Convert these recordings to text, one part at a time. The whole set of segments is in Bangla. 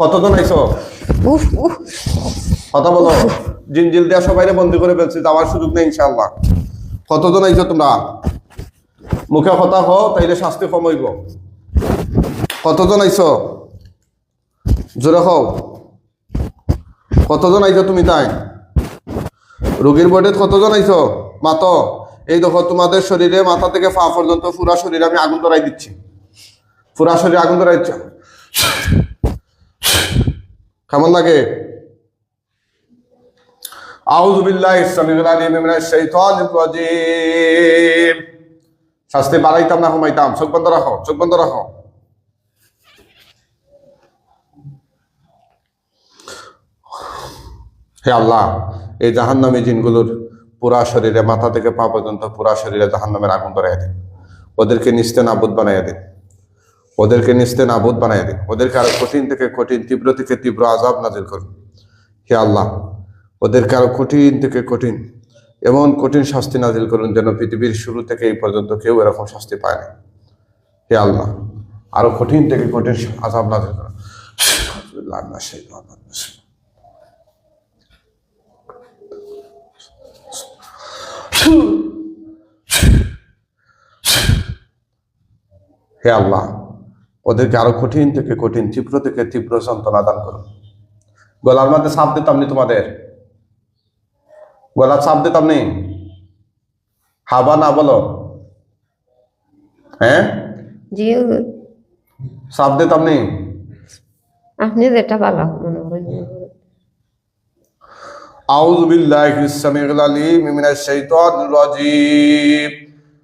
কতজন আইছো? উফ উফ। কথা বলো। জিনজিল দেওয়া সবাইরে বন্দি করে ফেলছি যাওয়ার সুযোগ নেই ইনশাআল্লাহ। কতজন আইছো তোমরা? মুখে কথা হো তাইলে শাস্তি কম হইব কতজন আইছো? জোরে হও কতজন আইছো তুমি তাই? রোগীর বোর্ডে কতজন আইছো? মাতো। এই দেখো তোমাদের শরীরে মাথা থেকে পা পর্যন্ত পুরা শরীরে আমি আগুন ধরাই দিচ্ছি। পুরা শরীরে আগুন ধরাই দিচ্ছি। কেমন লাগে? আউযু বিল্লাহি সামিউল আলিম মিনাশ শাইতানির রাজিম। শাস্তি বাড়াইতাম না কমাইতাম চোখ বন্ধ রাখো, চোখ বন্ধ রাখো। হে আল্লাহ, এই জাহান্নামী জিনগুলোর পুরা শরীরে, মাথা থেকে পা পর্যন্ত পুরা শরীরে জাহান্নামের আগুন ধরাই দিন। ওদেরকে নিস্তে নাবুদ বানাইয়া দিন। ওদেরকে নিস্তে নাবুদ বানাইয়া দিন। ওদেরকে আরও কঠিন থেকে কঠিন, তীব্র থেকে তীব্র আজাব নাজিল করুন। হে আল্লাহ, ওদেরকে আরও কঠিন থেকে কঠিন, এমন কঠিন শাস্তি নাজিল করুন যেন পৃথিবীর শুরু থেকে এই পর্যন্ত কেউ এরকম শাস্তি পায় না হে আল্লাহ, আরও কঠিন থেকে কঠিন আজাব নাজিল করুন। হে আল্লাহ ওদেরকে আরো কঠিন থেকে কঠিন তীব্র থেকে তীব্র যন্ত্রণা দান করুন গলার মধ্যে সাপ দিতাম নি তোমাদের গলার সাপ দিতাম নি হাবা না বলো হ্যাঁ জি হুজুর। সাপ দিতাম নি আপনি যেটা ভালো মনে করেন أعوذ بالله السميع العليم من الشيطان الرجيم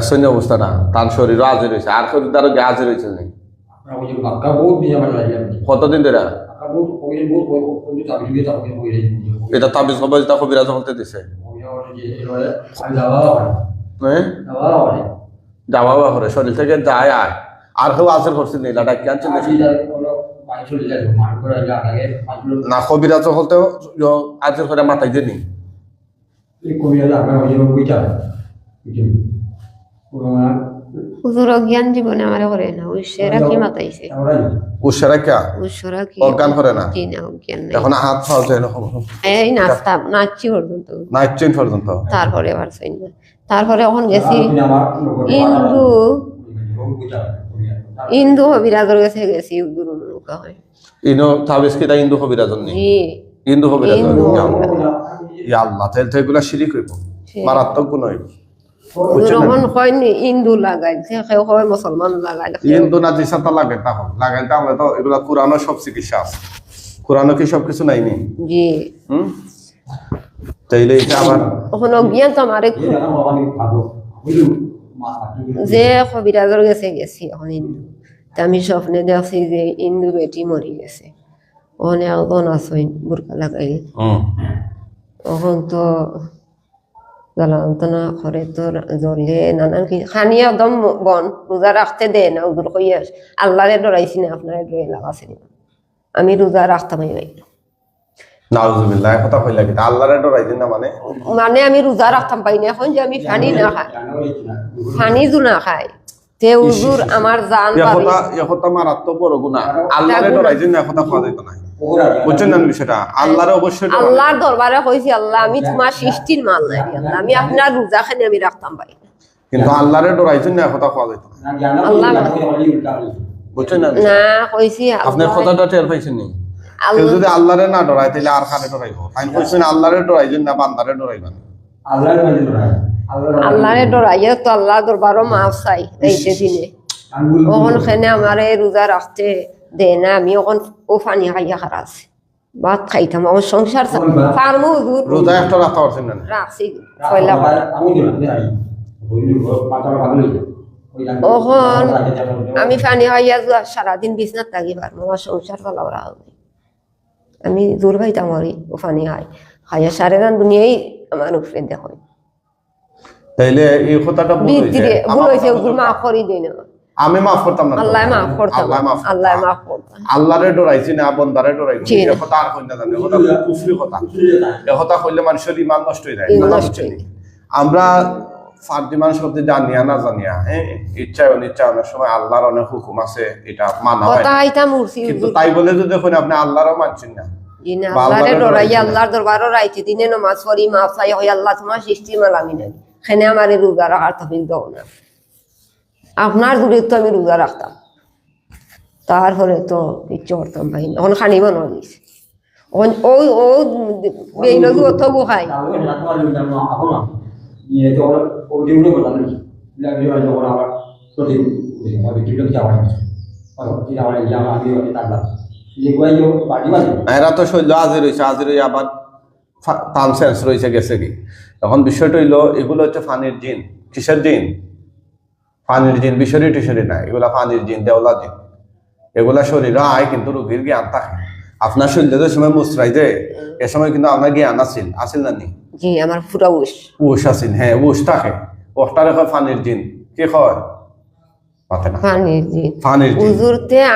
সৈন্য অবস্থাটা তার শরীর হাজির হয়েছে আর শরীর তার আগে হাজির হয়েছে নাই কতদিন ধরে? এটা দিছে। যাওয়া বা করে শরীর থেকে যায় আয়। আর কেউ আজের করছে নেই না কবিরাজ হলতে আজের করে মাথায় দেনি কবিরাজ হুজুর অজ্ঞান জীবনে আমার করে না ঐশ্বরা কি? মাতাইছে. উৎসারা কে অজ্ঞান করে না? জি না অজ্ঞান নাই। এখন হাত পাওয়া যায় না। এই নাস্তা নাচছি পর্যন্ত। পর্যন্ত? তারপরে আবার চাই না তারপরে এখন গেছি ইন্দু. ইন্দু বিরাজর কাছে গেছি গুরু নৌকা হয়। ইনো তাবিজ কি তা ইন্দু কবিরাজ নি? জি। ইন্দু ইন্দু ইয়া আল্লাহ। তেল তো এগুলা শিরিক হইব। মারাত্মক গুণ হইব। যখন হয় হয় মুসলমান লাগাই না লাগে তো এগুলা কোরআনও সব চিকিৎসা আছে। কোরআনও কি সব কিছু নাই নি জি। হুম? তাইলে এটা আবার এখন অজ্ঞান তো আমারে Dia kan orang ni aku. Itu mak aku. যে কবিরাজর গেছে গেছি এখন ইন্দু। তা আমি স্বপ্নে দেখছি যে ইন্দু বেটি মরি গেছে। ওখানে একজন আসইন বুরকা লাগাই। তখন তো জ্বালান্তনা তো জ্বলে নানান কি খানি একদম বন রোজা রাখতে দে না উদুর কইয়া আল্লাহরে ডরাইছি না আপনারে ডরে আমি রোজা রাখতাম ভাই নাউজুবিল্লাহ কথা কইলা কি আল্লাহরে ডরাই না মানে মানে আমি রোজা রাখতাম পাই না এখন যে আমি ফানি না খাই. ফানি জু না খাই তে উজুর আমার জান মারাত্মক বড় গুণা আল্লাহরে গুনাহ। ডরাই দিন না খাওয়া যাইতো না. বুঝছেন না বিষয়টা আল্লাহরে অবশ্যই আল্লাহর দরবারে কইছি আল্লাহ আমি তোমার সৃষ্টির মাল নাই আল্লাহ আমি আপনার রোজা আমি রাখতাম পাই না। কিন্তু আল্লাহরে ডরাই না এখতা খাওয়া যাইতো না Nak jangan Allah. Allah. Aku yang lagi kali. বুঝছেন না না কইছি আপনার কথাটা টের পাইছেন নি কেউ যদি আল্লাহরে না ডরায় তাহলে আর কারে ডরাইব আইন কইছেন আল্লাহরে ডরাই না বান্দারে ডরাইবেন. আল্লাহরে ডরাইয়া তো আল্লাহ দরবারও মাফ চাই এইতে দিনে. ওখন আমার রোজা রাখতে দে না আমি ওখন ও ফানি খাইয়া খারাস ভাত খাইতাম আমার সংসার ফার্মু হুজুর রোজা একটা রাখতে পারছেন না রাখছি গান- ওহন আমি পানি খাইয়া যোৱা সারাদিন বিছনাত থাকি পারব আমার সংসার চলাওয়া হবে আমি দূর খাইতাম মরি ও পানি খাই খাইয়া সারে গান দুনিয়াই আমার উপরে দেখো তাইলে এই কথাটা ভুল হয়েছে। ভুল মাফ করে দিই না আমি মাফ করতাম না আল্লাহ মাফ করতাম। আল্লাহ মাফ আল্লাহ মাফ করতাম। আল্লাহরে ডরাইছি না বন্দারে ডরাইছি জি। এ কথা আর কই না জানে কথা কুফরি কথা। এ কথা কইলে মানুষের ইমান নষ্ট হয়ে যায়। নষ্ট? আমরা ফার্দি মানুষ করতে জানিয়া না জানিয়া হ্যাঁ? ইচ্ছা অনিচ্ছা অনেক সময় আল্লাহর অনেক হুকুম আছে এটা মানা হয়। কিন্তু তাই বলে যদি দেখুন আপনি আল্লাহরও মানছেন না। আল্লাহরে আল্লাহরে ডরাই আল্লাহর দরবারও রাইতে দিনে নমাজ পড়ি মাফ চাই হয় আল্লাহ তোমার সৃষ্টি মালামি নাই। সেনে আমার এই রোজা রাখার তফিক দাও না। আপনার দূরে আমি রোজা রাখতাম। তারপরে তো কিচ্ছু করতাম পাই না। এখন খানি মনে ও বেইন অত এরা তো শৈল হাজির হয়েছে হাজির হয়ে আবার টান সেন্স রয়েছে গেছে কি এখন বিষয়টা হইল এগুলো হচ্ছে ফানির জিন কিসের জিন ফানির জিন বিষরি টিশরি না এগুলা ফানির জিন দেওলা জিন। এগুলা শরীর আয় কিন্তু রোগীর জ্ঞান থাকে। আপনার শরীরে যে সময় মুসরাই যে এ সময় কিন্তু আপনার জ্ঞান আছিল আছিল না নি? জি আমার পুরা উস। উষ আছিল হ্যাঁ উষ থাকে। ওটারে হয় ফানির জিন। কি হয় পানির ফানির জিন।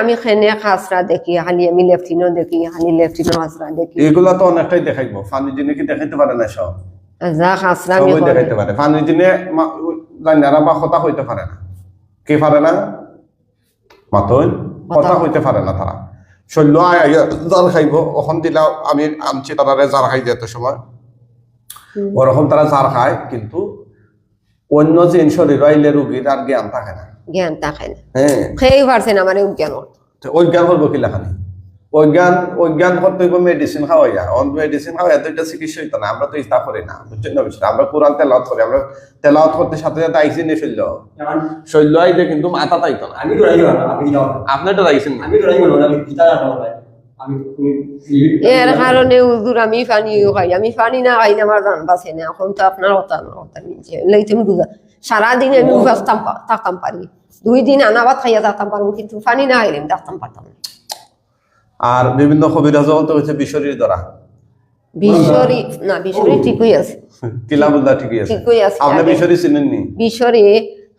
আমি খেনে খাসরা দেখি খালি আমি লেফটিনও দেখি খালি লেফটিনও খাসরা দেখি। এগুলা তো অনেকটাই দেখাইব। ফানির জিনে কি দেখাইতে পারে না সব? যা খাসরা আমি দেখাইতে পারে। পানির দিনে জানারা বা কথা হইতে পারে না। কে পারে না? মাতই। কথা হইতে পারে না তারা। শৈল্য জার খাইব ওখান দিলা আমি আনছি তারারে জার খাই যেত সময়। ওরকম তারা জার খায় কিন্তু অন্য জিন শরীর আইলে রুগীর আর জ্ঞান থাকে না। জ্ঞান থাকে না। হ্যাঁ। খেয়ে পারছেন আমার জ্ঞান তো অজ্ঞান হইব কিলাখানি অজ্ঞান অজ্ঞান করতে হইব মেডিসিন খাওয়াইয়া অন মেডিসিন খাওয়াইয়া তো এটা চিকিৎসা হইতো না আমরা তো ইস্তা করি না বুঝছেন না বুঝছেন আমরা কোরআন করি আমরা করতে সাথে সাথে আইসি নি শৈল্য শৈল্য আইলে কিন্তু মাথা তাইতো না। আমি ডরাই আমি আপনি তো আইসেন না। এর কারণে উজুর আমি পানি খাই আমি পানি না খাই না আমার জান বাসে না এখন তো আপনার কথা আমার কথা লাইতে আমি সারাদিন আমি উপাস থাকতাম- থাকতাম পারি দুই দিন আনাবাদ খাইয়া থাকতাম পারব কিন্তু পানি না খাইলে আমি থাকতাম পারতাম না। আর বিভিন্ন কবিরাজ তো হচ্ছে বিশরীর দ্বারা। না ঠিকই আছে। কিলাবুল্লাহ ঠিকই আছে। ঠিকই আছে আপনি বিশরী চিনেননি? বিশ্বরী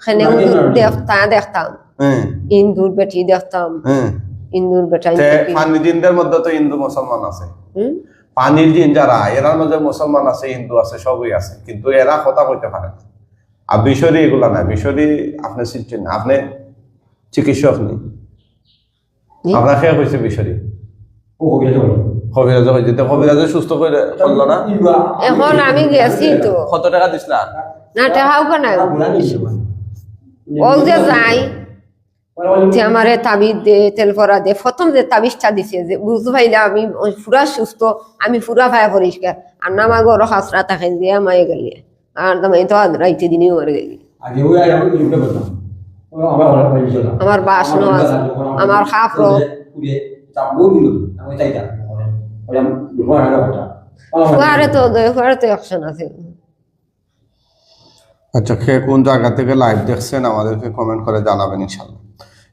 সেনে উজুর দেখতা দেখতাম। হ্যাঁ। ইন্দুর বেটি দেখতাম। হ্যাঁ। ইন্দুর বেটা পানি জিনদের মধ্যে তো হিন্দু মুসলমান আছে। পানির জিন যারা এরার মধ্যে মুসলমান আছে হিন্দু আছে সবই আছে। কিন্তু এরা কথা কইতে পারে না। আর বিশরি এগুলা না বিশরি আপনি চিনছেন না। আপনি চিকিৎসক নেই বিশরি কবিরা যাও কবিরাজ হয়েছে তো কবিরাজে সুস্থ করে করল না? এখন আমি গেছি তো। কত টাকা দিছিলা না? টাকাও কেন ও যে যাই যে আমারে তাবিজ দে তেল পরা দে প্রথম যে তাবিজটা দিছে যে বুঝতে পাইলে আমি পুরা সুস্থ আমি পুরা ভাই পরিষ্কার। আর না আমার গরো হাসরা থাকেন দিয়ে আমায় গেলে। আর তুমি তো আজ রাইতে দিনই মরে গেলি। আমার বাড়ি আমার বাসনও পুরে চাপবো দিল। আমি চাইতাম আচ্ছা খেয়ে কোন জায়গা থেকে লাইভ দেখছেন আমাদেরকে কমেন্ট করে জানাবেন ইনশাল্লাহ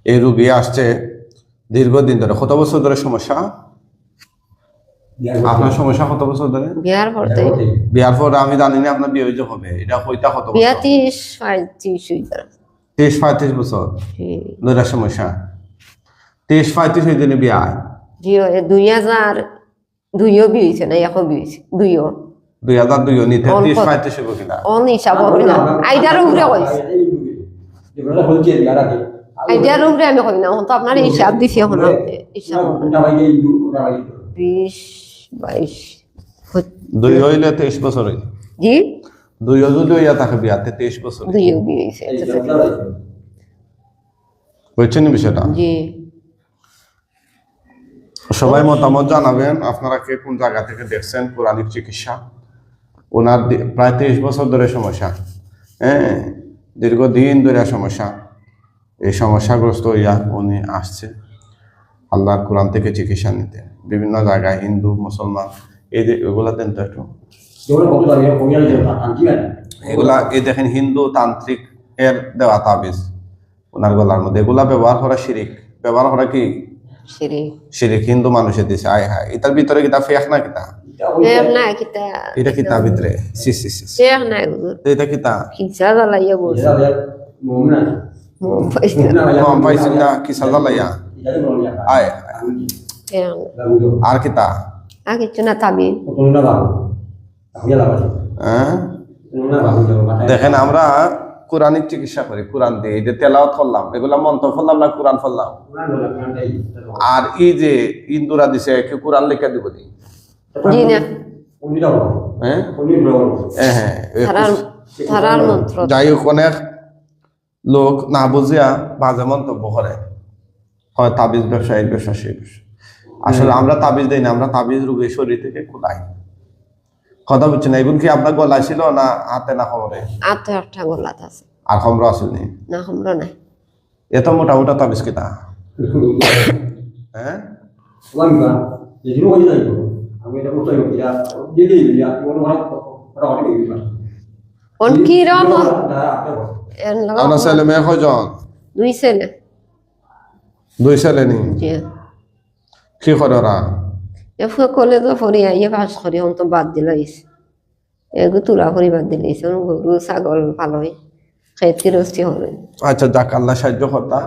এই রুগী আসছে দীর্ঘদিন ধরে। কত বছর ধরে সমস্যা? আপনার সমস্যা কত বছর ধরে? বিয়ার পড়তে বিয়ার পরে আমি জানি না আপনার বিয়ে হইতে হবে। এটা কইতা কত বিয়া বছর তিরিশ পঁয়ত্রিশ হইতার তেইশ পঁয়ত্রিশ বছর। ধরে সমস্যা। তেইশ পঁয়ত্রিশ হইতে বিয়া জিও দুই হাজার দুইও বিয়েছে না এখন বিয়েছে দুইও। দুই হাজার দুই নিতে। তেইশ পঁয়ত্রিশ হইব কিনা? অন হিসাব হবে না আইডার উপরে কইছে। আইডিয়ার উপরে আমি কই না তো আপনার হিসাব দিছি এখন হিসাব বিশ বাইশ দুই হইলে তেইশ বছর হইল। জি? দুই যদি হইয়া থাকে বিয়াতে তেইশ বছর। দুইও বিয়েছে এই যেটা ভাই বুঝছেন বিষয়টা? জি। সবাই মতামত জানাবেন, আপনারা কে কোন জায়গা থেকে দেখছেন পুরাণিক চিকিৎসা? ওনার প্রায় তেইশ বছর ধরে সমস্যা হ্যাঁ? দীর্ঘদিন ধরে সমস্যা। এই সমস্যাগ্রস্ত হইয়া উনি আসছে আল্লাহর কোরআন থেকে চিকিৎসা নিতে। বিভিন্ন জায়গায় হিন্দু, মুসলমান, এই এগুলা দেন তো একটু। এগুলা, এই দেখেন হিন্দু তান্ত্রিক এর দেওয়া তাবিজ, ওনার গলার মধ্যে। এগুলা ব্যবহার করা শিরিক। ব্যবহার করা কি? শিরিক হিন্দু মানুষের দিছে আয় হায় এটার ভিতরে কিতা ফেক না কিতা এটা কিতা ভিতরে সি সি এটা কিতা খিচা জ্বালাইয়া বলছে মোমনা মোম পাইছে না। আয় আর কিতা আর কিছু না হ্যাঁ মাথায় দেখেন আমরা কোরআনিক চিকিৎসা করি কোরআন দিয়ে। এই যে তেলাওয়াত করলাম এগুলা মন্ত্র ফললাম না কোরআন ফললাম আর এই যে ইন্দুরা দিছে কি কোরআন লিখে দিব নি। জি না। উনি যাব হ্যাঁ হ্যাঁ হ্যাঁ যাই হোক অনেক লোক না বুঝিয়া বাজে মন্তব্য করে। হয় তাবিজ ব্যবসা এই ব্যবসা সেই ব্যবসা। আসলে আমরা তাবিজ দেই না আমরা তাবিজ রোগী শরীর থেকে খোলাই কথা বুঝছেন এগুলো কি আপনার গলায় ছিল না হাতে না খবরে? আর তো একটা গোলাত আছে। আর খবর আসেনি না? আমরা নাই। এত মোটা মোটা তাবিজ কিতা? হ্যাঁ? কোন কি রম আপনার ছেলে মেয়ে কয়জন? দুই ছেলে। দুই ছেলে নি? কি করে ওরা? এফুকে কলেজও পড়ি আইয়ে পাস করি হন তো বাদ দিল ইস এগু তুলা করি বাদ দিল গরু ছাগল পালই খেতি রস্তি হলে আচ্ছা যাক আল্লাহ সাহায্য কর্তা।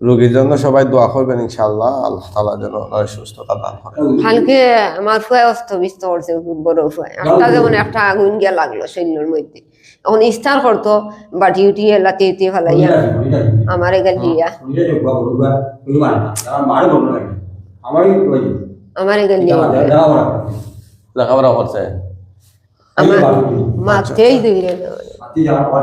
রোগীর জন্য সবাই দোয়া করবেন ইনশাআল্লাহ। আল্লাহ তালা যেন ওনার সুস্থতা দান করে। কালকে আমার ফুয়ায় অস্ত বিস্ত করছে বড় ফুয়ায়। একটা যেমন একটা আগুন গিয়া লাগল শরীরের মধ্যে। এখন ইস্তার করতো বাটি উঠি এলাতে উঠি ফেলাইয়া আমার এগাল দিয়া। আমার এখানে লেখাপড়া করছে। মাতি যাওয়ার পর